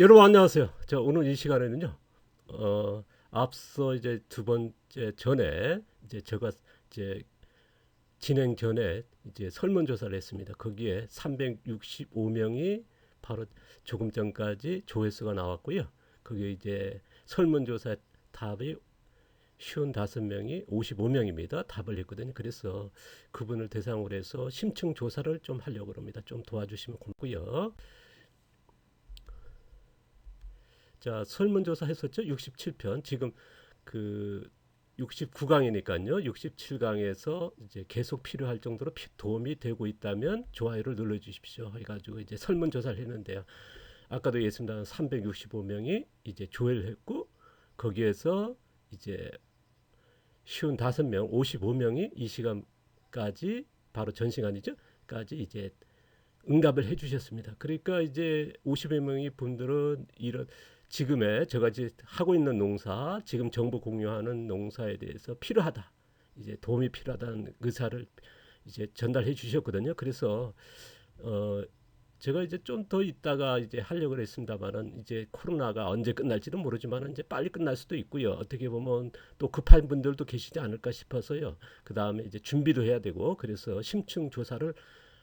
여러분 안녕하세요. 자 오늘 이 시간에는요. 어 앞서 이제 두 번째 전에 이제 제가 이제 진행 전에 이제 설문 조사를 했습니다. 거기에 365명이 바로 조금 전까지 조회수가 나왔고요. 거기에 이제 설문 조사 답이 55명이 55명입니다. 답을 했거든요. 그래서 그분을 대상으로 해서 심층 조사를 좀 하려고 합니다. 좀 도와주시면 고맙고요. 자, 설문조사 했었죠? 67편. 지금 그 69강이니까요. 67강에서 이제 계속 필요할 정도로 피- 도움이 되고 있다면 좋아요를 눌러 주십시오. 해 가지고 이제 설문 조사를 했는데요. 아까도 얘기했습니다. 365명이 이제 조회를 했고 거기에서 이제 쉬운 다섯 명, 55명이 이 시간까지 바로 전 시간이죠. 까지 이제 응답을 해 주셨습니다. 그러니까 이제 50여명의 분들은 이런 지금의 제가 이제 하고 있는 농사, 지금 정보 공유하는 농사에 대해서 필요하다. 이제 도움이 필요하다는 의사를 이제 전달해 주셨거든요. 그래서 어 제가 이제 좀 더 있다가 이제 하려고 했습니다만은 이제 코로나가 언제 끝날지는 모르지만 이제 빨리 끝날 수도 있고요. 어떻게 보면 또 급한 분들도 계시지 않을까 싶어서요. 그 다음에 이제 준비도 해야 되고 그래서 심층 조사를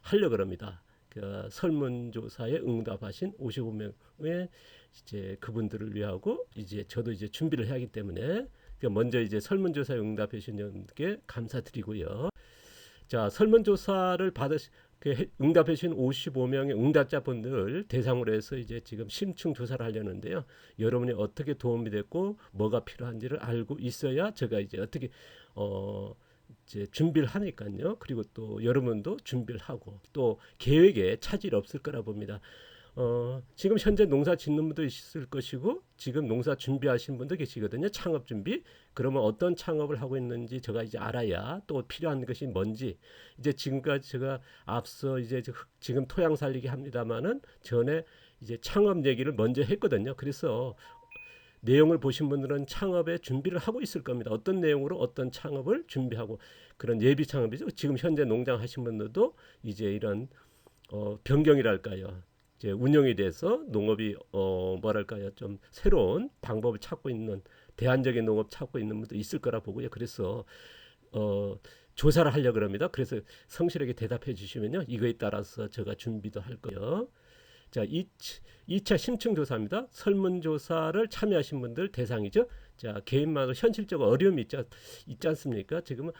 하려고 합니다. 그 설문조사에 응답하신 55명의 이제 그분들을 위하고 이제 저도 이제 준비를 해야 하기 때문에 그 먼저 이제 설문조사에 응답해 주신 분께 감사드리고요. 자, 설문조사를 받으시 그 해- 응답해 주신 55명의 응답자분들 대상으로 해서 이제 지금 심층 조사를 하려는데요. 여러분이 어떻게 도움이 됐고 뭐가 필요한지를 알고 있어야 제가 이제 어떻게 어 이제 준비를 하니까요. 그리고 또 여러분도 준비를 하고 또 계획에 차질 없을 거라 봅니다. 어, 지금 현재 농사 짓는 분도 있을 것이고 지금 농사 준비하신 분도 계시거든요. 창업 준비. 그러면 어떤 창업을 하고 있는지 제가 이제 알아야 또 필요한 것이 뭔지 이제 지금까지 제가 앞서 이제 지금 토양 살리기 합니다마는 전에 이제 창업 얘기를 먼저 했거든요. 그래서 내용을 보신 분들은 창업에 준비를 하고 있을 겁니다. 어떤 내용으로 어떤 창업을 준비하고 그런 예비 창업이죠. 지금 현재 농장 하신 분들도 이제 이런 어, 변경이랄까요. 이제 운영에 대해서 농업이 어, 뭐랄까요. 좀 새로운 방법을 찾고 있는 대안적인 농업 찾고 있는 분도 있을 거라 보고요. 그래서 어, 조사를 하려고 합니다. 그래서 성실하게 대답해 주시면요. 이거에 따라서 제가 준비도 할 거예요. 자, 2, 2차 심층 조사입니다. 설문 조사를 참여하신 분들 대상이죠. 자, 개인마다 현실적 어려움이 있지, 않- 있지 않습니까? 지금은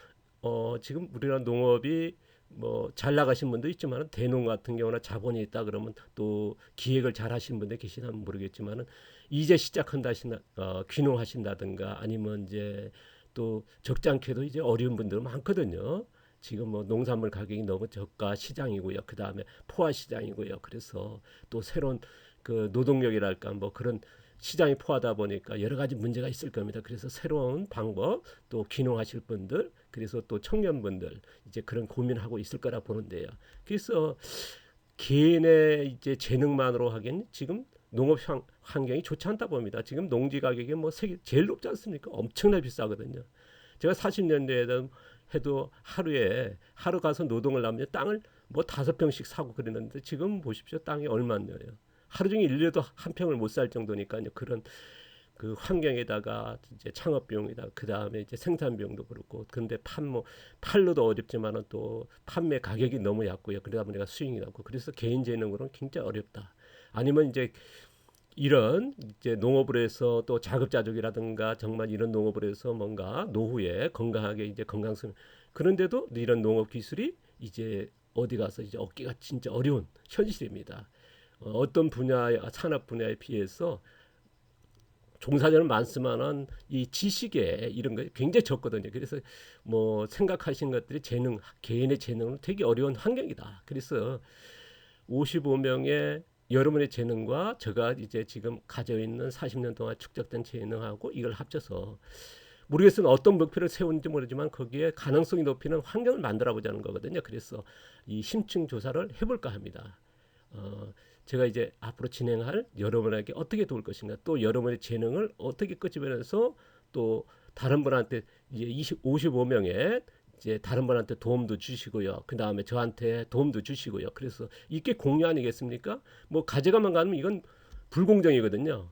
어, 지금 우리나라 농업이 뭐 잘 나가신 분도 있지만 대농 같은 경우나 자본이 있다 그러면 또 기획을 잘 하신 분들 계시나 모르겠지만은 이제 시작한다 하신다 어, 귀농하신다든가 아니면 이제 또 적지 않게도 이제 어려운 분들 많거든요. 지금 뭐 농산물 가격이 너무 저가 시장이고요. 그 다음에 포화 시장이고요. 그래서 또 새로운 그 노동력이랄까 뭐 그런 시장이 포하다 보니까 여러 가지 문제가 있을 겁니다. 그래서 새로운 방법 또 귀농하실 분들 그래서 또 청년분들 이제 그런 고민하고 있을 거라 보는데요. 그래서 개인의 이제 재능만으로 하기엔 지금 농업 환- 환경이 좋지 않다 봅니다. 지금 농지 가격이 뭐 세계 제일 높지 않습니까? 엄청나게 비싸거든요. 제가 40년대에도 해도 하루에 하루 가서 노동을 하면 땅을 뭐 다섯 평씩 사고 그랬는데 지금 보십시오. 땅이 얼마냐요. 하루 종일 일해도 한 평을 못 살 정도니까요. 그런 그 환경에다가 이제 창업 비용이다. 그 다음에 이제 생산 비용도 그렇고. 근데 판뭐 팔로도 어렵지만은 또 판매 가격이 너무 얕고요. 그러다 보니까 수익이 낮고. 그래서 개인 재능으로는 굉장히 어렵다. 아니면 이제 이런 이제 농업을 해서 또 자급자족이라든가 정말 이런 농업을 해서 뭔가 노후에 건강하게 이제 건강성 그런데도 이런 농업 기술이 이제 어디 가서 이제 얻기가 진짜 어려운 현실입니다. 어, 어떤 분야의 산업 분야에 비해서 종사자는 많지만은 이 지식에 이런 거 굉장히 적거든요. 그래서 뭐 생각하시는 것들이 재능 개인의 재능은 되게 어려운 환경이다. 그래서 55명의 여러분의 재능과 제가 이제 지금 가지고 있는 40년 동안 축적된 재능하고 이걸 합쳐서 모르겠으면 어떤 목표를 세우는지 모르지만 거기에 가능성이 높이는 환경을 만들어 보자는 거거든요. 그래서 이 심층 조사를 해볼까 합니다. 어, 제가 이제 앞으로 진행할 여러분에게 어떻게 도울 것인가, 또 여러분의 재능을 어떻게 끄집어내서 또 다른 분한테 이제 20, 55명의 이제 다른 분한테 도움도 주시고요. 그 다음에 저한테 도움도 주시고요. 그래서 이게 공유 아니겠습니까? 뭐 가져가만 가면 이건 불공정이거든요.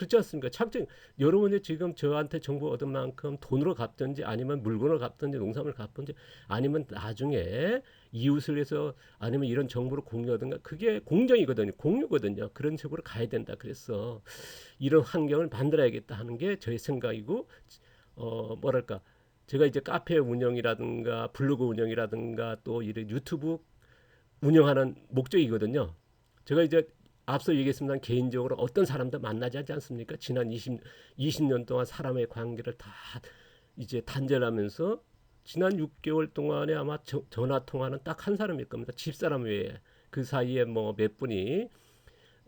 그렇지 않습니까? 착정 여러분이 지금 저한테 정보 얻은 만큼 돈으로 갚든지 아니면 물건을 갚든지 농산물 갚든지 아니면 나중에 이웃을 위해서 아니면 이런 정보를 공유하든가 그게 공정이거든요. 공유거든요. 그런 식으로 가야 된다. 그래서 이런 환경을 만들어야겠다 하는 게 저의 생각이고 어 뭐랄까 제가 이제 카페 운영이라든가 블로그 운영이라든가 또 이런 유튜브 운영하는 목적이거든요. 제가 이제 앞서 얘기했습니다. 개인적으로 어떤 사람도 만나지 않지 않습니까? 지난 20, 20년 동안 사람의 관계를 다 이제 단절하면서 지난 6개월 동안에 아마 저- 전화 통화는 딱 한 사람일 겁니다. 집사람 외에 그 사이에 뭐 몇 분이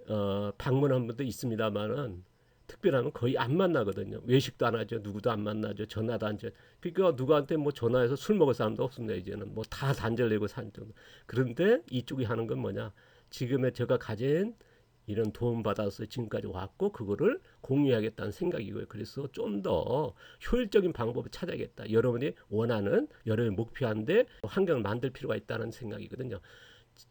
어, 방문한 분도 있습니다만은 특별하면 거의 안 만나거든요. 외식도 안 하죠. 누구도 안 만나죠. 전화도 안 줘. 그러니까 누구한테 뭐 전화해서 술 먹을 사람도 없습니다. 이제는 뭐 다 단절되고 산 정도. 그런데 이쪽이 하는 건 뭐냐? 지금의 제가 가진 이런 도움 받아서 지금까지 왔고 그거를 공유하겠다는 생각이고요. 그래서 좀 더 효율적인 방법을 찾아야겠다. 여러분이 원하는 여러분이 목표한데 환경을 만들 필요가 있다는 생각이거든요.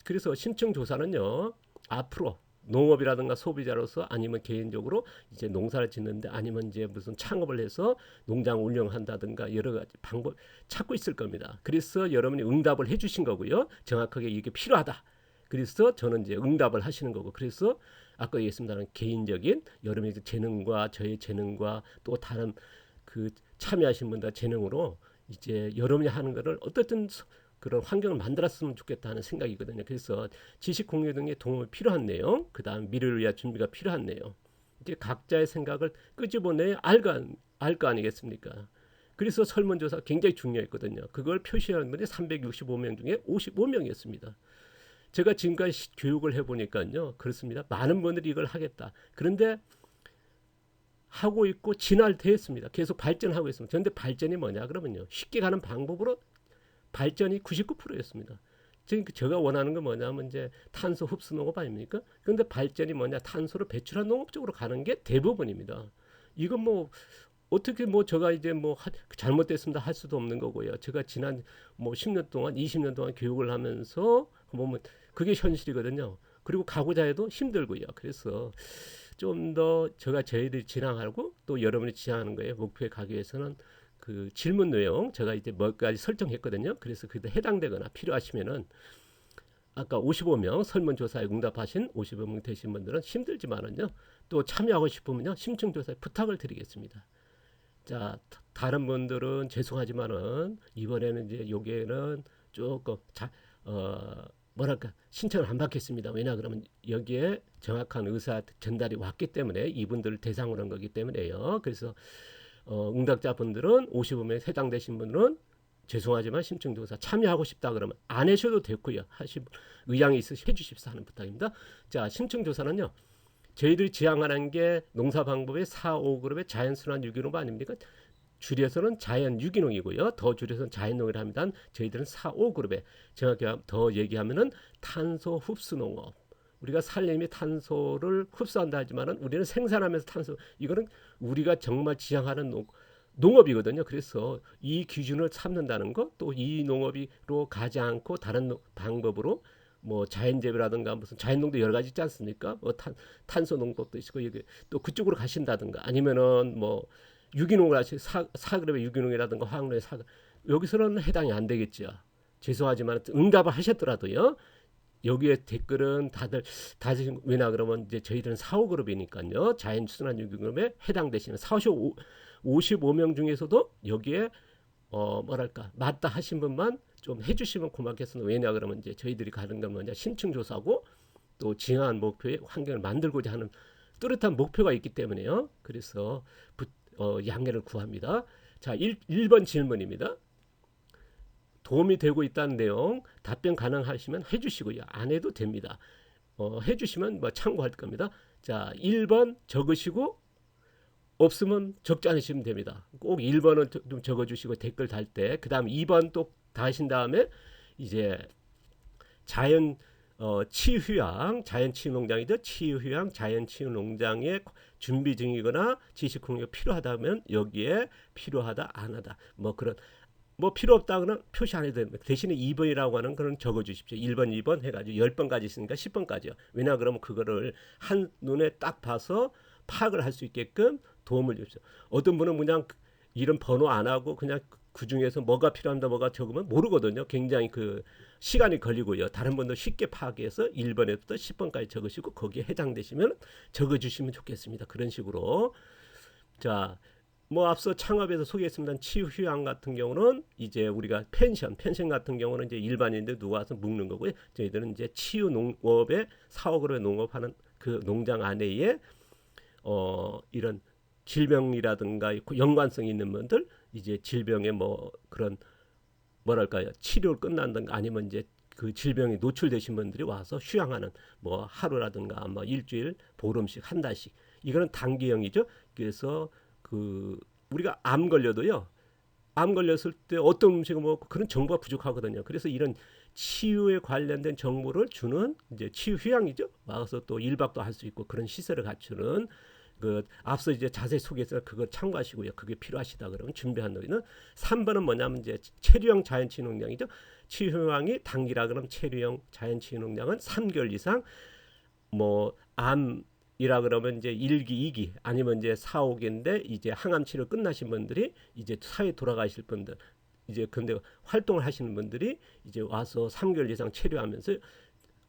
그래서 신청 조사는요 앞으로 농업이라든가 소비자로서 아니면 개인적으로 이제 농사를 짓는데 아니면 이제 무슨 창업을 해서 농장 운영한다든가 여러 가지 방법 찾고 있을 겁니다. 그래서 여러분이 응답을 해주신 거고요. 정확하게 이게 필요하다. 그래서 저는 이제 응답을 하시는 거고 그래서 아까 얘기했습니다는 개인적인 여러분의 그 재능과 저의 재능과 또 다른 그 참여하신 분들 재능으로 이제 여러분이 하는 거를 어떻든 서- 그런 환경을 만들었으면 좋겠다는 생각이거든요. 그래서 지식 공유 등의 도움이 필요한 내용, 그 다음 미래를 위한 준비가 필요한 내용, 이제 각자의 생각을 끄집어내 알거 알거 아니겠습니까? 그래서 설문조사 굉장히 중요했거든요. 그걸 표시하는 분이 365명 중에 55명이었습니다. 제가 지금까지 시- 교육을 해보니까요, 그렇습니다. 많은 분들이 이걸 하겠다. 그런데 하고 있고 진화되었습니다. 계속 발전하고 있습니다. 그런데 발전이 뭐냐 그러면요, 쉽게 가는 방법으로 발전이 99%였습니다. 지금 그 제가 원하는 건 뭐냐면 이제 탄소 흡수 농업 아닙니까? 그런데 발전이 뭐냐 탄소를 배출한 농업 쪽으로 가는 게 대부분입니다. 이건 뭐 어떻게 뭐 제가 이제 뭐 하- 잘못됐습니다 할 수도 없는 거고요. 제가 지난 뭐 10년 동안 20년 동안 교육을 하면서 보면 그게 현실이거든요. 그리고 가고자 해도 힘들고요. 그래서 좀 더 제가 저희들이 진행하고 또 여러분이 지향하는 거에 목표에 가기 위해서는 그 질문 내용 제가 이제 몇 가지 설정했거든요. 그래서 그때 해당되거나 필요하시면은 아까 55명 설문조사에 응답하신 55명 되신 분들은 힘들지만은요 또 참여하고 싶으면요 심층조사에 부탁을 드리겠습니다. 자 다- 다른 분들은 죄송하지만은 이번에는 이제 요게는 조금 자, 어 뭐랄까 신청을 안 받겠습니다. 왜냐 그러면 여기에 정확한 의사 전달이 왔기 때문에 이분들을 대상으로 한 거기 때문에요. 그래서 어, 응답자 분들은 55명 해당되신 분들은 죄송하지만 심층조사 참여하고 싶다 그러면 안 하셔도 되고요. 하시 의향이 있으시 해주십사 하는 부탁입니다. 자 심층조사는요. 저희들이 지향하는 게 농사 방법의 4, 5그룹의 자연순환 유기농 아닙니까? 줄여서는 자연 유기농이고요. 더 줄여서는 자연농이라 합니다. 저희들은 4, 5그룹에 정확히 더 얘기하면은 탄소 흡수 농업. 우리가 살림이 탄소를 흡수한다 하지만은 우리는 생산하면서 탄소 이거는 우리가 정말 지향하는 농, 농업이거든요. 그래서 이 기준을 삼는다는 것, 또 이 농업으로 가지 않고 다른 노- 방법으로 뭐 자연재배라든가 무슨 자연농도 여러 가지 있지 않습니까? 뭐 탄, 탄소 농법도 있고 여기 또 그쪽으로 가신다든가 아니면은 뭐 유기농을 하시 사, 사그룹의 유기농이라든가 화학농의 사 여기서는 해당이 안 되겠죠. 죄송하지만 응답을 하셨더라도요. 여기에 댓글은 다들 다들 왜냐 그러면 이제 저희들은 4, 5그룹이니까요. 자연 순환 유기농에 해당되시는 4, 5, 55명 중에서도 여기에 어 뭐랄까 맞다 하신 분만 좀 해주시면 고맙겠습니다. 왜냐 그러면 이제 저희들이 가는 건 뭐냐 심층 조사고 또 지향한 목표의 환경을 만들고자 하는 뚜렷한 목표가 있기 때문에요. 그래서 부, 어, 양해를 구합니다. 자, 1, 1번 질문입니다. 도움이 되고 있다는 내용 답변 가능하시면 해주시고요. 안 해도 됩니다. 어, 해주시면 뭐 참고할 겁니다. 자, 1번 적으시고 없으면 적지 않으시면 됩니다. 꼭 1번은 좀 적어주시고 댓글 달 때, 그 다음 2번 또 다신 다음에 이제 자연 어, 치휴양, 자연 치유 농장이죠. 치휴양, 자연 치유 농장의 준비 중이거나 지식 공유가 필요하다면 여기에 필요하다, 안 하다, 뭐 그런 뭐 필요 없다 그러면 표시 안 해도 됩니다. 대신에 2번이라고 하는 그런 적어 주십시오. 1번, 2번 해 가지고 10번까지 있으니까 10번까지요. 왜냐 그러면 그거를 한 눈에 딱 봐서 파악을 할 수 있게끔 도움을 주십시오. 어떤 분은 그냥 이런 번호 안 하고 그냥 그 중에서 뭐가 필요한다 뭐가 적으면 모르거든요. 굉장히 그 시간이 걸리고요. 다른 분도 쉽게 파악해서 1번에부터 10번까지 적으시고 거기에 해당되시면 적어 주시면 좋겠습니다. 그런 식으로 자, 뭐 앞서 창업에서 소개했습니다. 치유 휴양 같은 경우는 이제 우리가 펜션, 펜션 같은 경우는 이제 일반인들 누가 와서 묵는 거고요. 저희들은 이제 치유 농업에 사억으로 농업하는 그 농장 안에에 어 이런 질병이라든가 연관성 있는 분들 이제 질병에 뭐 그런 뭐랄까요 치료 끝난다든가 아니면 이제 그 질병에 노출되신 분들이 와서 휴양하는 뭐 하루라든가 뭐 일주일 보름씩 한 달씩 이거는 단기형이죠. 그래서 그 우리가 암 걸려도요. 암 걸렸을 때 어떤 음식을 먹고 그런 정보가 부족하거든요. 그래서 이런 치유에 관련된 정보를 주는 이제 치유 휴양이죠. 와서 또 일박도 할 수 있고 그런 시설을 갖추는 그 앞서 이제 자세히 소개해서 그걸 참고하시고요. 그게 필요하시다 그러면 준비한 노인은 3번은 뭐냐면 이제 체류형 자연치유 농장이죠. 치유 휴양이 단기라 그러면 체류형 자연치유 농장은 3개월 이상 뭐 암 이라 그러면 이제 1기, 2기 아니면 이제 4, 5기인데 이제 항암 치료 끝나신 분들이 이제 사회 돌아가실 분들 이제 근데 활동을 하시는 분들이 이제 와서 3개월 이상 체류하면서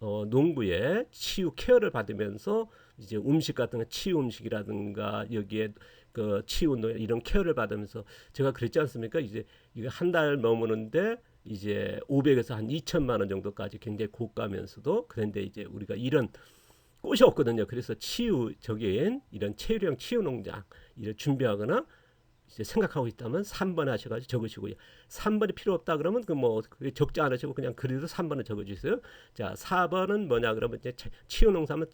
어, 농부의 치유 케어를 받으면서 이제 음식 같은 거 치유 음식이라든가 여기에 그 치유 운동 이런 케어를 받으면서 제가 그랬지 않습니까? 이제 이게 한 달 넘으는데 이제 500에서 한 2천만 원 정도까지 굉장히 고가면서도 그런데 이제 우리가 이런 꽃이 없거든요. 그래서 치유적인 이런 체류형 치유 농장 이를 준비하거나 이제 생각하고 있다면 3번 하셔가지고 적으시고요. 3번이 필요 없다 그러면 그 뭐 적지 않으시고 그냥 그래도 3번을 적어주세요. 자, 4번은 뭐냐 그러면 이제 치유 농사면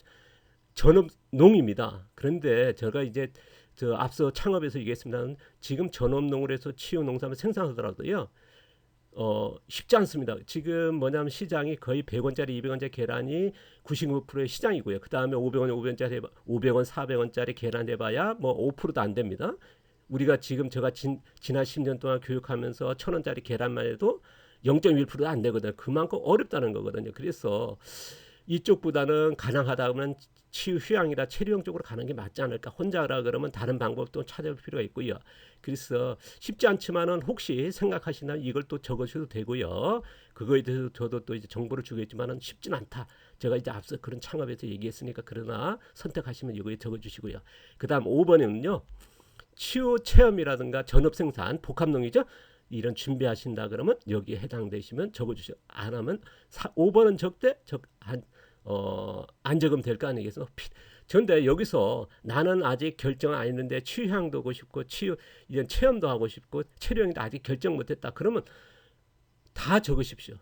전업 농입니다. 그런데 제가 이제 저 앞서 창업에서 얘기했습니다는 지금 전업농을 해서 치유 농산을 생산하더라도요. 어, 쉽지 않습니다. 지금 뭐냐면 시장이 거의 100원짜리, 200원짜리 계란이 99%의 시장이고요. 그 다음에 500원, 500원짜리, 500원, 400원짜리 계란 해봐야 뭐 5%도 안 됩니다. 우리가 지금 제가 진, 지난 10년 동안 교육하면서 천 원짜리 계란만 해도 0.1%도 안 되거든요. 그만큼 어렵다는 거거든요. 그래서 이쪽보다는 가능하다면 치유 휴양이라 체류형 쪽으로 가는 게 맞지 않을까. 혼자라 그러면 다른 방법도 찾아볼 필요가 있고요. 그래서 쉽지 않지만은 혹시 생각하시나 이걸 또 적으셔도 되고요. 그거에 대해서 저도 또 이제 정보를 주겠지만은 쉽진 않다. 제가 이제 앞서 그런 창업에서 얘기했으니까 그러나 선택하시면 이거에 적어주시고요. 그다음 5번에는요. 치유 체험이라든가 전업 생산 복합농이죠. 이런 준비하신다 그러면 여기에 해당되시면 적어주시오. 안 하면 4, 5번은 적대 적한 어, 안 적으면 될거 아니겠어? 그런데 여기서 나는 아직 결정 안 했는데 치유향도 하고 싶고 치유 이런 체험도 하고 싶고 체류형도 아직 결정 못했다. 그러면 다 적으십시오.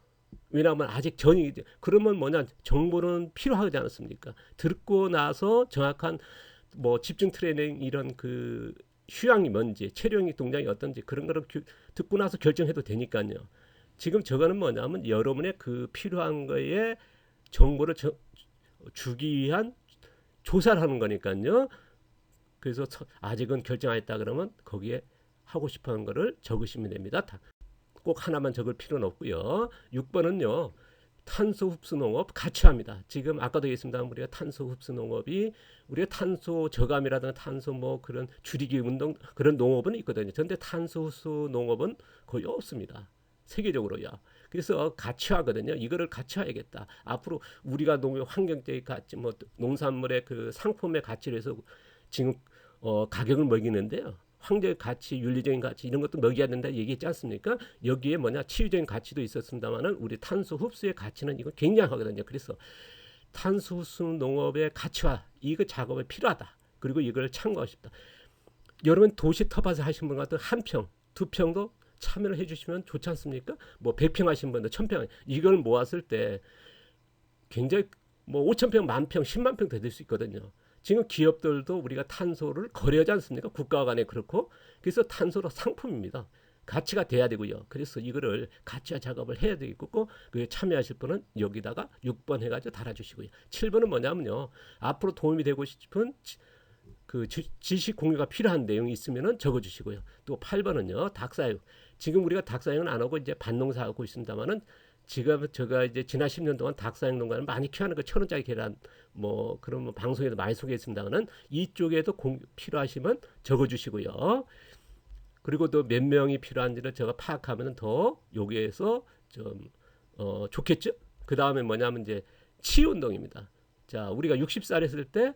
왜냐하면 아직 전이 그러면 뭐냐 정보는 필요하지 않습니까? 듣고 나서 정확한 뭐 집중 트레이닝 이런 그 휴양이 뭔지 체류형이 동작이 어떤지 그런 거를 규, 듣고 나서 결정해도 되니까요. 지금 저거는 뭐냐면 여러분의 그 필요한 거에 정보를 저, 주기 위한 조사를 하는 거니까요. 그래서 아직은 결정 안 했다 그러면 거기에 하고 싶어 하는 거를 적으시면 됩니다. 꼭 하나만 적을 필요는 없고요. 6번은요. 탄소 흡수 농업 같이 합니다. 지금 아까도 얘기했습니다. 우리가 탄소 흡수 농업이 우리가 탄소 저감이라든가 탄소 뭐 그런 줄이기 운동 그런 농업은 있거든요. 그런데 탄소 흡수 농업은 거의 없습니다. 세계적으로요. 그래서 가치화거든요. 이거를 가치화해야겠다. 앞으로 우리가 농업 환경적인 가치, 뭐 농산물의 그 상품의 가치를 해서 지금 어, 가격을 먹이는데요. 환경 가치, 윤리적인 가치 이런 것도 먹여야 된다 얘기했지 않습니까? 여기에 뭐냐 치유적인 가치도 있었습니다만은 우리 탄소 흡수의 가치는 이거 굉장하거든요. 그래서 탄소 흡수 농업의 가치화 이거 작업이 필요하다. 그리고 이걸 참고하고 싶다. 여러분 도시 터밭을 하신 분 같은 한 평, 두 평도 참여를 해주시면 좋지 않습니까? 뭐 100평 하신 분들 1000평 이걸 모았을 때 굉장히 뭐 5천평, 만평, 10만 평될수 있거든요. 지금 기업들도 우리가 탄소를 거래하지 않습니까? 국가 간에 그렇고 그래서 탄소로 상품입니다. 가치가 돼야 되고요. 그래서 이거를 가치화 작업을 해야 되겠고 그 참여하실 분은 여기다가 6번 해가지고 달아주시고요. 7번은 뭐냐면요. 앞으로 도움이 되고 싶은 그 지 식 공유가 필요한 내용이 있으면은 적어 주시고요. 또 8번은요. 닭사육 지금 우리가 닭사육은 안 하고 이제 밭농사 하고 있습니다만은 지금 제가 이제 지난 10년 동안 닭사육 농가를 많이 키워하는 그천 원짜리 계란 뭐 그런 뭐 방송에도 많이 소개했습니다만은 이쪽에도 공, 필요하시면 적어 주시고요. 그리고 또 몇 명이 필요한지를 제가 파악하면 더 여기에서 좀 어, 좋겠죠. 그 다음에 뭐냐면 이제 치유 운동입니다. 자, 우리가 60살 했을 때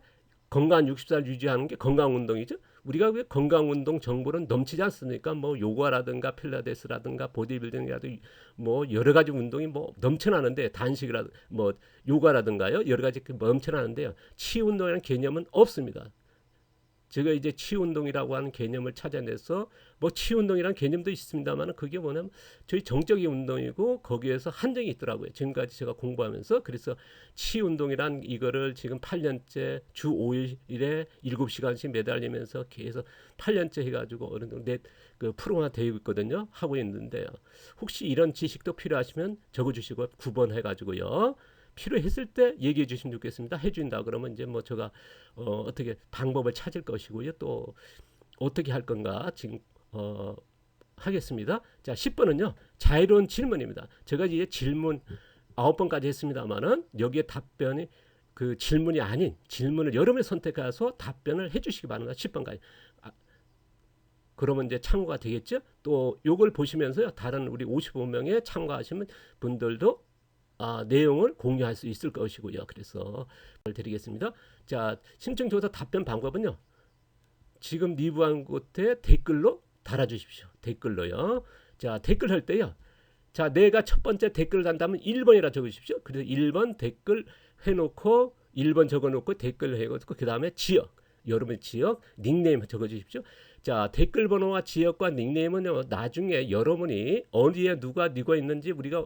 건강한 60살 유지하는 게 건강 운동이죠. 우리가 왜 건강 운동 정보는 넘치지 않습니까? 뭐 요가라든가 필라테스라든가 보디빌딩이라든가 뭐 여러 가지 운동이 뭐 넘쳐나는데 단식이라 뭐 요가라든가요 여러 가지 그 넘쳐나는데요. 치유 운동이라는 개념은 없습니다. 제가 이제 치유 운동이라고 하는 개념을 찾아내서 뭐 치유 운동이라는 개념도 있습니다만 그게 뭐냐면 저희 정적인 운동이고 거기에서 한정이 있더라고요. 지금까지 제가 공부하면서 그래서 치유 운동이란 이거를 지금 8년째 주 5일에 7시간씩 매달리면서 계속 8년째 해가지고 어느 정도 넷그 프로가 되고 있거든요. 하고 있는데요. 혹시 이런 지식도 필요하시면 적어주시고 9번 해가지고요. 필요했을 때 얘기해 주시면 좋겠습니다. 해준다 그러면 이제 뭐 제가 어, 어떻게 방법을 찾을 것이고요. 또 어떻게 할 건가 지금 어, 하겠습니다. 자, 10번은요. 자유로운 질문입니다. 제가 이제 질문 아홉 번까지 했습니다만은 여기에 답변이 그 질문이 아닌 질문을 여러분이 선택해서 답변을 해 주시기 바랍니다. 10번까지. 아, 그러면 이제 참고가 되겠죠? 또 요걸 보시면서요. 다른 우리 55명의 참가하시는 분들도 아, 내용을 공유할 수 있을 것이고요. 그래서 드리겠습니다. 자, 신청 조사 답변 방법은요. 지금 리뷰한 곳에 댓글로 달아주십시오. 댓글로요. 자, 댓글 할 때요. 자, 내가 첫 번째 댓글을 단다면 1번이라 적으십시오. 그래서 1번 댓글 해놓고 1번 적어놓고 댓글 해놓고 그 다음에 지역. 여러분 지역 닉네임 적어주십시오. 자 댓글 번호와 지역과 닉네임은요 나중에 여러분이 어디에 누가 누가 있는지 우리가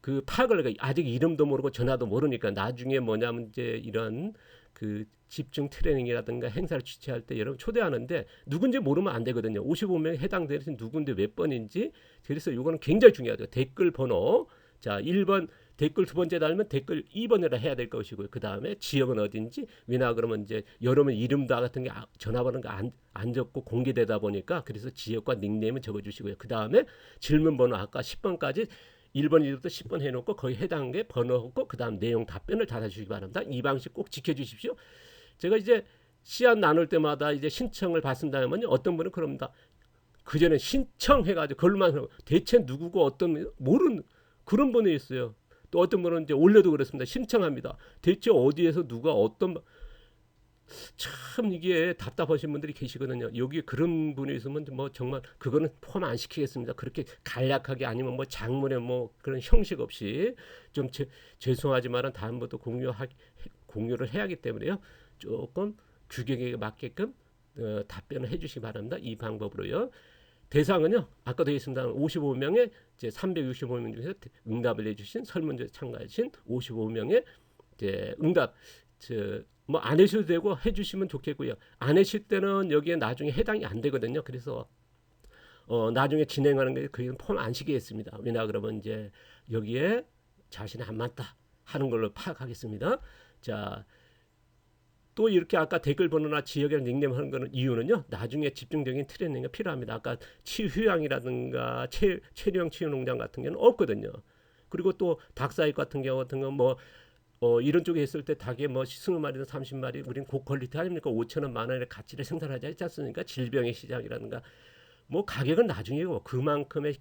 그 파악을 아직 이름도 모르고 전화도 모르니까 나중에 뭐냐면 이제 이런 그 집중 트레이닝이라든가 행사를 주최할 때 여러분 초대하는데 누군지 모르면 안 되거든요. 55명에 해당되는 누군데 몇 번인지 그래서 이거는 굉장히 중요하죠. 댓글 번호 자 1번 댓글 두 번째 달면 댓글 2번이라 해야 될 것이고요. 그 다음에 지역은 어딘지 왜냐 그러면 이제 여러분 이름도 같은 게 아, 전화번호가 안, 안 적고 공개되다 보니까 그래서 지역과 닉네임을 적어주시고요. 그 다음에 질문 번호 아까 10번까지 1번, 2번부터 10번 해놓고 거기 해당하게 번호하고 그 다음 내용 답변을 달아주시기 바랍니다. 이 방식 꼭 지켜주십시오. 제가 이제 시안 나눌 때마다 이제 신청을 받습니다면 어떤 분은 그럽니다. 그 전에 신청해가지고 그걸만 하고 대체 누구고 어떤 모르는 그런 분이 있어요. 또 어떤 분은 이제 올려도 그렇습니다. 신청합니다. 대체 어디에서 누가 어떤 참 이게 답답하신 분들이 계시거든요. 여기 그런 분이 있으면 뭐 정말 그거는 포함 안 시키겠습니다. 그렇게 간략하게 아니면 뭐 장문에 뭐 그런 형식 없이 좀 제, 죄송하지만은 다음부터 공유하 공유를 해야 하기 때문에요. 조금 규격에 맞게끔 어, 답변을 해주시기 바랍니다. 이 방법으로요. 대상은요. 아까도 했습니다. 55명의 이제 365명 중에서 응답을 해주신 설문조사 참가하신 55명의 이제 응답 저 뭐 안 해셔도 되고 해주시면 좋겠고요. 안 하실 때는 여기에 나중에 해당이 안 되거든요. 그래서 어, 나중에 진행하는 게 그게 포함 안 시키겠습니다. 왜냐 그러면 이제 여기에 자신이 안 맞다 하는 걸로 파악하겠습니다. 자, 또 이렇게 아까 댓글 번호나 지역의 닉네임 하는 거는 이유는요. 나중에 집중적인 트레이닝이 필요합니다. 아까 치휴양이라든가 체, 체류형 치유농장 같은 경우는 없거든요. 그리고 또 닭사육 같은 경우 같은 건뭐 어, 이런 쪽에 있을 때 닭에 뭐 20마리든 30마리 우린 고퀄리티 아닙니까? 5천 원, 만 원의 가치를 생산하지 않지 않습니까? 질병의 시장이라든가 뭐 가격은 나중이고 그만큼의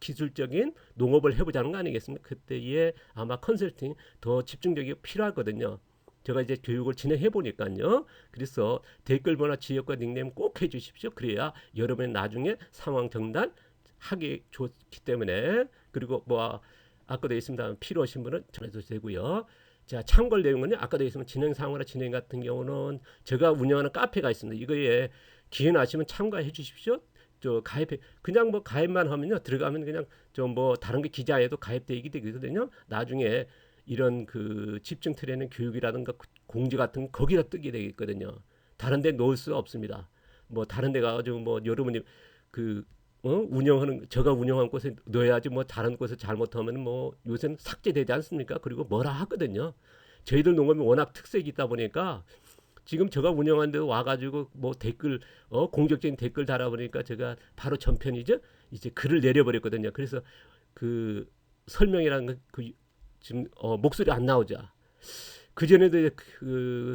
기, 술적인 농업을 해보자는 거 아니겠습니까? 그때에 아마 컨설팅 더 집중적이 필요하거든요. 제가 이제 교육을 진행해 보니까요. 그래서 댓글 번호 지역과 닉네임 꼭 해주십시오. 그래야 여러분이 나중에 상황 정단 하기 좋기 때문에 그리고 뭐 아까도 있습니다. 필요하신 분은 전해도 되고요. 자, 참고할 내용은요. 아까도 있으면 진행 상황이나 진행 같은 경우는 제가 운영하는 카페가 있습니다. 이거에 기회 나시면 참가해 주십시오. 저 가입해 그냥 뭐 가입만 하면요 들어가면 그냥 좀 뭐 다른 게 기자에도 가입되기 되거든요. 나중에 이런 그 집중 트레이닝 교육이라든가 공지 같은 거 거기다 뜨게 되겠거든요. 다른 데 놓을 수 없습니다. 뭐 다른 데 가가지고 뭐 여러분이 그 어? 운영하는 제가 운영한 곳에 넣어야지 뭐 다른 곳에 잘못하면 뭐 요새는 삭제되지 않습니까? 그리고 뭐라 하거든요. 저희들 농업이 워낙 특색이 있다 보니까 지금 제가 운영하는데 와가지고 뭐 댓글 어 공격적인 댓글 달아보니까 제가 바로 전편이죠. 이제 글을 내려버렸거든요. 그래서 그 설명이라는 거, 그 지금 어 목소리 안 나오자. 그 전에도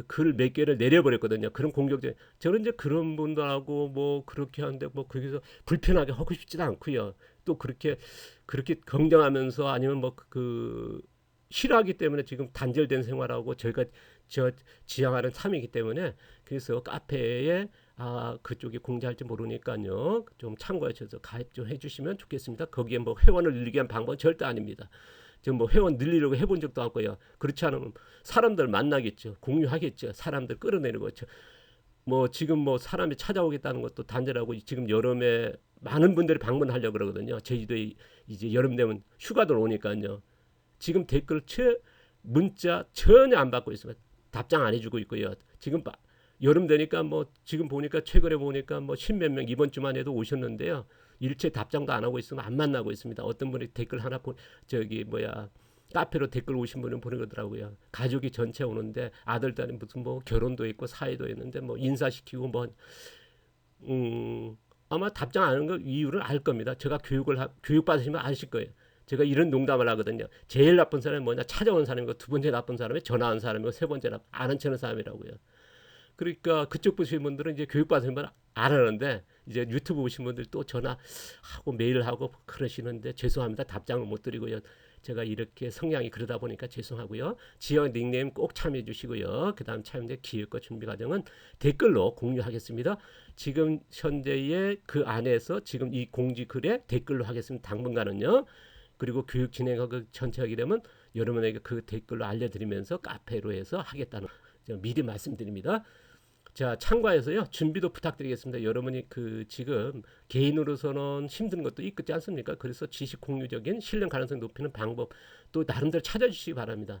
그글몇 개를 내려버렸거든요. 그런 공격적. 저는 이제 그런 분들하고 뭐 그렇게 하는데 뭐 거기서 불편하게 하고 싶지도 않고요. 또 그렇게 그렇게 긍정하면서 아니면 뭐 그 싫어하기 때문에 지금 단절된 생활하고 저희가 저 지향하는 삶이기 때문에 그래서 카페에 아 그쪽에 공지할지 모르니까요 좀 참고하셔서 가입 좀 해주시면 좋겠습니다. 거기에 뭐 회원을 늘리기 위한 방법은 절대 아닙니다. 지금 뭐 회원 늘리려고 해본 적도 없고요. 그렇지 않으면 사람들 만나겠죠, 공유하겠죠, 사람들 끌어내리고 저- 뭐 지금 뭐 사람이 찾아오겠다는 것도 단절하고 지금 여름에 많은 분들이 방문하려고 그러거든요. 제주도에 이제 여름 되면 휴가들 오니까요. 지금 댓글 처, 문자 전혀 안 받고 있습니다. 답장 안 해주고 있고요. 지금 바- 여름 되니까 뭐 지금 보니까 최근에 보니까 뭐 십몇 명 이번 주만 해도 오셨는데요. 일체 답장도 안 하고 있으면 안 만나고 있습니다. 어떤 분이 댓글 하나 보 저기 뭐야 카페로 댓글 오신 분은 보내더라고요. 가족이 전체 오는데 아들 딸이 무슨 뭐 결혼도 있고 사회도 있는데 뭐 인사시키고 뭐 음, 아마 답장 안 하는 거 이유를 알 겁니다. 제가 교육을 하, 교육 받으시면 아실 거예요. 제가 이런 농담을 하거든요. 제일 나쁜 사람이 뭐냐? 찾아온 사람이고 두 번째 나쁜 사람이 전화한 사람이고 세 번째 나 아는 척하는 사람이라고요. 그러니까 그쪽 보시는 분들은 이제 교육 받으신 분안 하는데 이제 유튜브 보신 분들 또 전화하고 메일하고 그러시는데 죄송합니다. 답장을 못 드리고요. 제가 이렇게 성향이 그러다 보니까 죄송하고요. 지역 닉네임 꼭 참여해 주시고요. 그 다음 참여 기획과 준비 과정은 댓글로 공유하겠습니다. 지금 현재의 그 안에서 지금 이 공지 글에 댓글로 하겠습니다. 당분간은요. 그리고 교육 진행하고 전체 하게 되면 여러분에게 그 댓글로 알려드리면서 카페로 해서 하겠다는 저 미리 말씀드립니다. 자 참가해서요 준비도 부탁드리겠습니다. 여러분이 그 지금 개인으로서는 힘든 것도 있지 않습니까? 그래서 지식 공유적인 실현 가능성 높이는 방법 또 나름대로 찾아주시기 바랍니다.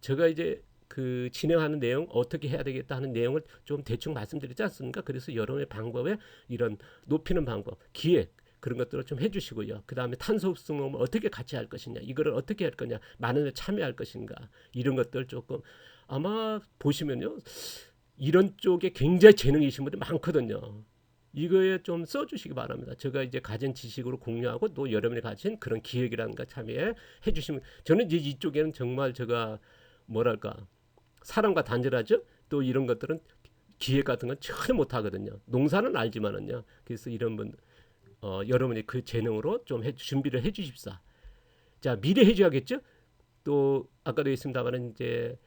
제가 이제 그 진행하는 내용 어떻게 해야 되겠다 하는 내용을 좀 대충 말씀드리지 않습니까? 그래서 여러분의 방법에 이런 높이는 방법, 기획 그런 것들을 좀 해주시고요. 그 다음에 탄소 흡수를 어떻게 같이 할 것이냐, 이거를 어떻게 할 거냐, 많은 데 참여할 것인가 이런 것들 조금 아마 보시면요 이런 쪽에 굉장히 재능이신 분들이 많거든요. 이거에 좀 써주시기 바랍니다. 제가 이제 가진 지식으로 공유하고 또 여러분이 가진 그런 기획이라는 거 참여해 주시면 저는 이제 이쪽에는 정말 제가 뭐랄까 사람과 단절하죠. 또 이런 것들은 기획 같은 건 전혀 못 하거든요. 농사는 알지만은요. 그래서 이런 분 어, 여러분이 그 재능으로 좀 해, 준비를 해 주십사. 자, 미리 해 줘야겠죠? 또 아까도 있습니다만은 이제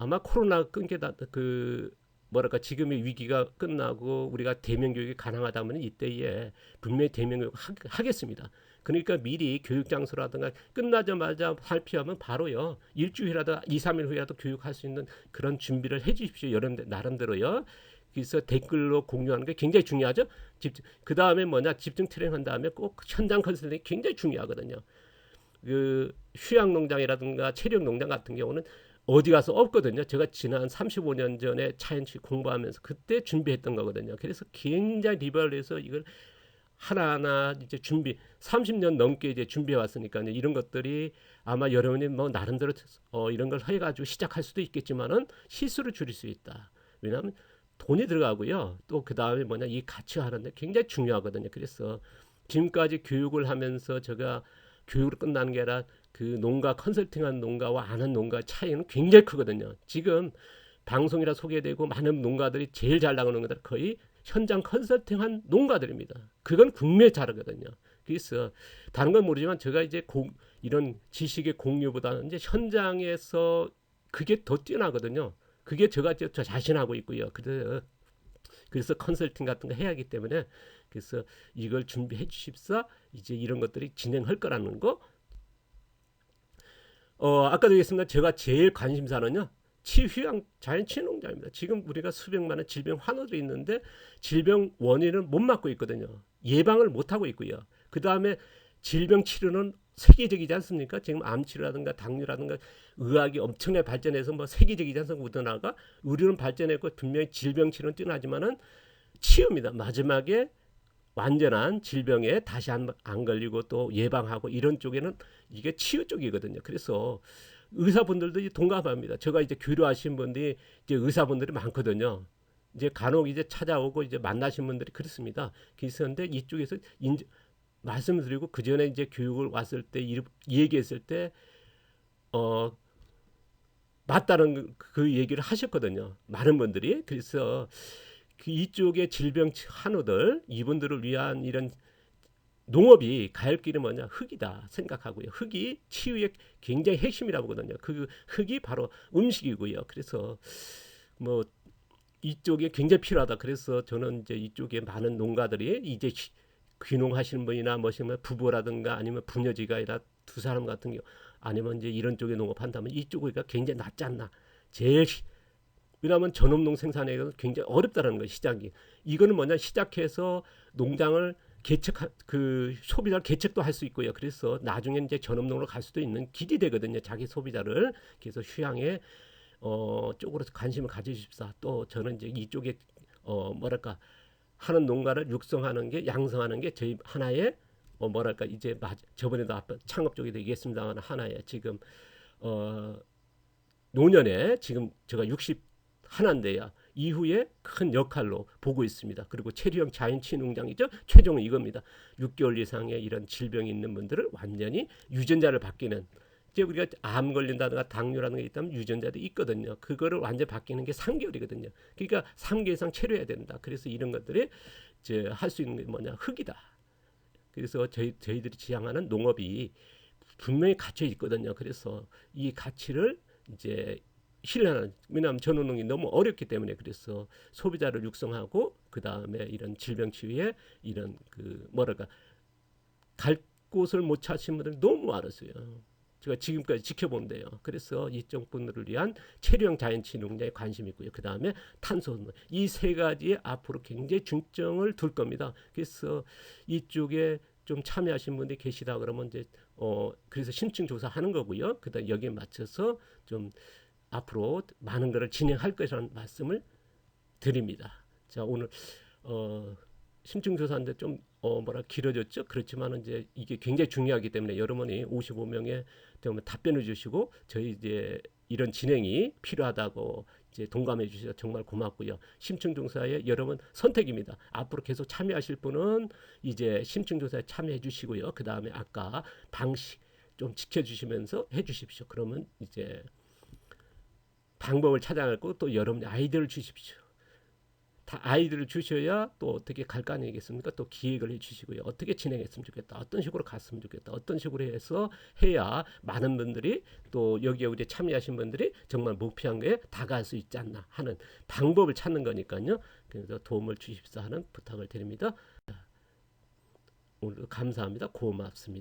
아마 코로나 끊게 다 그 뭐랄까 지금의 위기가 끝나고 우리가 대면 교육이 가능하다면 이때에 분명히 대면 교육 하, 하겠습니다. 그러니까 미리 교육 장소라든가 끝나자마자 발표하면 바로요 일주일이라도 2, 3일 후에라도 교육할 수 있는 그런 준비를 해 주십시오. 여러분 나름대로요. 그래서 댓글로 공유하는 게 굉장히 중요하죠. 집중. 그 다음에 뭐냐 집중 트레이닝 한 다음에 꼭 현장 컨설팅이 굉장히 중요하거든요. 그 휴양 농장이라든가 체력 농장 같은 경우는 어디 가서 없거든요. 제가 지난 35년 전에 차연치 공부하면서 그때 준비했던 거거든요. 그래서 굉장히 리벌해서 이걸 하나하나 이제 준비 30년 넘게 이제 준비해 왔으니까요. 이런 것들이 아마 여러분이 뭐 나름대로 어 이런 걸 해가지고 시작할 수도 있겠지만은 실수를 줄일 수 있다. 왜냐하면 돈이 들어가고요. 또 그 다음에 뭐냐 이 같이 하는데 굉장히 중요하거든요. 그래서 지금까지 교육을 하면서 제가 교육을 끝나는 게 아니라 그 농가 컨설팅한 농가와 안 한 농가 차이는 굉장히 크거든요. 지금 방송이라 소개되고 많은 농가들이 제일 잘 나가는 것들 거의 현장 컨설팅한 농가들입니다. 그건 국내 자르거든요. 그래서 다른 건 모르지만 제가 이제 공, 이런 지식의 공유보다는 이제 현장에서 그게 더 뛰어나거든요. 그게 제가 저 자신하고 있고요. 그래서 그래서 컨설팅 같은 거 해야 하기 때문에 그래서 이걸 준비해 주십사 이제 이런 것들이 진행할 거라는 거. 어 아까도 얘기했습니다. 제가 제일 관심사는요. 치휴양 자연 친농자입니다. 지금 우리가 수백 만의 질병 환우도 있는데 질병 원인을 못 막고 있거든요. 예방을 못 하고 있고요. 그 다음에 질병 치료는 세계적이지 않습니까? 지금 암 치료라든가 당뇨라든가 의학이 엄청나게 발전해서 뭐 세계적이지 않습니까? 우리나라가 의료는 발전했고 분명히 질병 치료는 뛰어나지만은 치유입니다. 마지막에 완전한 질병에 다시 안, 안 걸리고 또 예방하고 이런 쪽에는 이게 치유 쪽이거든요. 그래서 의사분들도 이제 동감합니다. 제가 이제 교류하신 분들이 이제 의사분들이 많거든요. 이제 간혹 이제 찾아오고 이제 만나신 분들이 그렇습니다. 그런데 이쪽에서 인제, 말씀을 드리고 그 전에 이제 교육을 왔을 때 얘기했을 때 어. 맞다는 그- 그 얘기를 하셨거든요. 많은 분들이 그래서 그 이쪽의 질병 한우들 이분들을 위한 이런 농업이 갈 길이 뭐냐 흙이다 생각하고요. 흙이 치유의 굉장히 핵심이라고 보거든요. 그 흙이 바로 음식이고요. 그래서 뭐 이쪽에 굉장히 필요하다. 그래서 저는 이제 이쪽에 많은 농가들이 이제 시- 귀농하시는 분이나 뭐시면 부부라든가 아니면 부녀지가 아니라 두 사람 같은 경우 아니면 이제 이런 쪽에 농업한다면 이쪽이가 굉장히 낫지 않나. 제일 시- 왜냐하면 전업농 생산에는 굉장히 어렵다는 거예요 시작이. 이거는 뭐냐 시작해서 농장을 개척 그 소비자를 개척도 할 수 있고요. 그래서 나중에 이제 전업농으로 갈 수도 있는 길이 되거든요. 자기 소비자를 그래서 휴양에 어 쪽으로 관심을 가지십사. 또 저는 이제 이쪽에 어 뭐랄까 하는 농가를 육성하는 게 양성하는 게 저희 하나의 어 뭐랄까 이제 마, 저번에도 아까 창업 쪽에 얘기했습니다만 하나의 지금 어 노년에 지금 제가 60 하나인데요. 이후에 큰 역할로 보고 있습니다. 그리고 체류형 자연치 농장이죠. 최종은 이겁니다. 6개월 이상의 이런 질병이 있는 분들을 완전히 유전자를 바뀌는 이제 우리가 암 걸린다든가 당뇨라든가 있다면 유전자도 있거든요. 그거를 완전 바뀌는 게 3개월이거든요. 그러니까 3개월 이상 체류해야 된다. 그래서 이런 것들이 이제 할 수 있는 게 뭐냐 흙이다. 그래서 저희 저희들이 지향하는 농업이 분명히 갇혀 있거든요. 그래서 이 가치를 이제 실현하는 왜냐하면 전원농이 너무 어렵기 때문에 그래서 소비자를 육성하고 그 다음에 이런 질병 치유에 이런 그 뭐랄까 갈 곳을 못 찾으신 분들 너무 많았어요. 제가 지금까지 지켜본대요. 그래서 이쪽 분들을 위한 체류형 자연치 농장에 관심 있고요. 그 다음에 탄소 이 세 가지에 앞으로 굉장히 중점을 둘 겁니다. 그래서 이쪽에 좀 참여하신 분들이 계시다 그러면 이제 어 그래서 심층 조사하는 거고요. 그다음 여기에 맞춰서 좀 앞으로 많은 것을 진행할 것이라는 말씀을 드립니다. 자 오늘 어 심층 조사인데 좀 어 뭐라 길어졌죠. 그렇지만 이제 이게 굉장히 중요하기 때문에 여러분이 55명의 때문에 답변을 주시고 저희 이제 이런 진행이 필요하다고 이제 동감해 주셔서 정말 고맙고요. 심층 조사에 여러분 선택입니다. 앞으로 계속 참여하실 분은 이제 심층 조사에 참여해 주시고요. 그 다음에 아까 방식 좀 지켜주시면서 해주십시오. 그러면 이제 방법을 찾아가고 또 여러분의 아이디어를 주십시오. 다 아이디어를 주셔야 또 어떻게 갈 거 아니겠습니까? 또 기획을 해주시고요. 어떻게 진행했으면 좋겠다. 어떤 식으로 갔으면 좋겠다. 어떤 식으로 해서 해야 많은 분들이 또 여기에 우리 참여하신 분들이 정말 목표한 거에 다가갈 수 있지 않나 하는 방법을 찾는 거니까요. 그래서 도움을 주십사 하는 부탁을 드립니다. 오늘도 감사합니다. 고맙습니다.